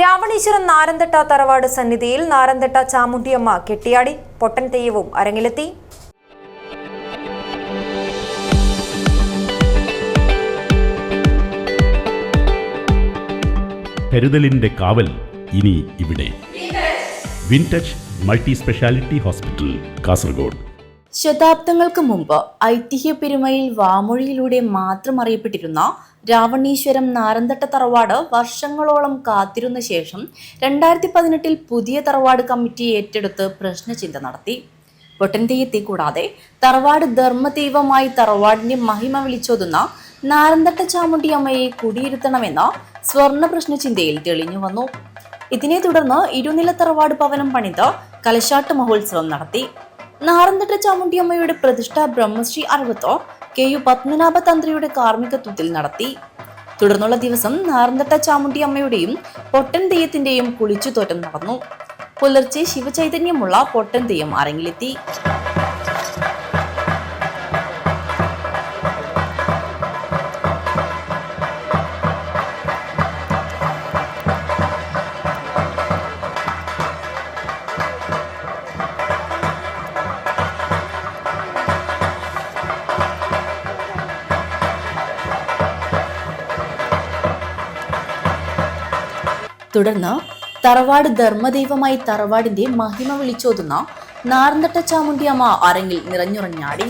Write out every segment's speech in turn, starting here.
രാവണീശ്വരം നാരന്തട്ട തറവാട് സന്നിധിയിൽ നാരന്തട്ട ചാമുണ്ടിയമ്മ കെട്ടിയാടി പൊട്ടൻ തെയ്യവും അരങ്ങിലെത്തി. കരുതലിന്റെ കാവൽ ഇനി ഇവിടെ. Wintouch multi speciality hospital Kasaragod. ശതാബ്ദങ്ങൾക്ക് മുമ്പ് ഐതിഹ്യ പെരുമയിൽ വാമൊഴിയിലൂടെ മാത്രം അറിയപ്പെട്ടിരുന്ന രാവണീശ്വരം നാരന്തട്ട തറവാട് വർഷങ്ങളോളം കാത്തിരുന്ന ശേഷം രണ്ടായിരത്തി പതിനെട്ടിൽ പുതിയ തറവാട് കമ്മിറ്റി ഏറ്റെടുത്ത് പ്രശ്നചിന്ത നടത്തി. പൊട്ടൻതെയ്യത്തെ കൂടാതെ തറവാട് ധർമ്മദൈവമായി തറവാടിന്റെ മഹിമ വിളിച്ചോതുന്ന നാരന്തട്ട ചാമുണ്ടി അമ്മയെ കുടിയിരുത്തണമെന്ന സ്വർണ പ്രശ്നചിന്തയിൽ തെളിഞ്ഞു വന്നു. ഇതിനെ തുടർന്ന് ഇരുനില തറവാട് ഭവനം പണിത് കലശാട്ട് മഹോത്സവം നടത്തി. നാറന്തട്ട ചാമുണ്ടിയമ്മയുടെ പ്രതിഷ്ഠ ബ്രഹ്മശ്രീ അറുപത്തോ കെ യു പത്മനാഭ തന്ത്രിയുടെ കാർമ്മികത്വത്തിൽ നടത്തി. തുടർന്നുള്ള ദിവസം നാറന്തട്ട ചാമുണ്ടിയമ്മയുടെയും പൊട്ടൻ തെയ്യത്തിന്റെയും കുളിച്ചുതോറ്റം നടന്നു. പുലർച്ചെ ശിവചൈതന്യമുള്ള പൊട്ടൻ തെയ്യം അരങ്ങിലെത്തി. തുടർന്ന് തറവാട് ധർമ്മദൈവമായി തറവാടിന്റെ മഹിമ വിളിച്ചോതുന്ന നാർന്നട്ട ചാമുണ്ടിയമ്മ അരങ്ങിൽ നിറഞ്ഞുറഞ്ഞാടി.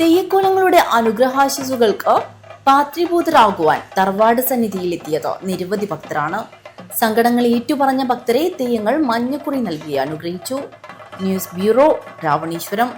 തെയ്യക്കോലങ്ങളുടെ അനുഗ്രഹാശിസുകൾക്ക് പാത്രീഭൂതരാകുവാൻ തറവാട് സന്നിധിയിലെത്തിയത് നിരവധി ഭക്തരാണ്. സങ്കടങ്ങൾ ഏറ്റുപറഞ്ഞ ഭക്തരെ തെയ്യങ്ങൾ മഞ്ഞക്കുറി നൽകി അനുഗ്രഹിച്ചു. News bureau Ravaneeswaram.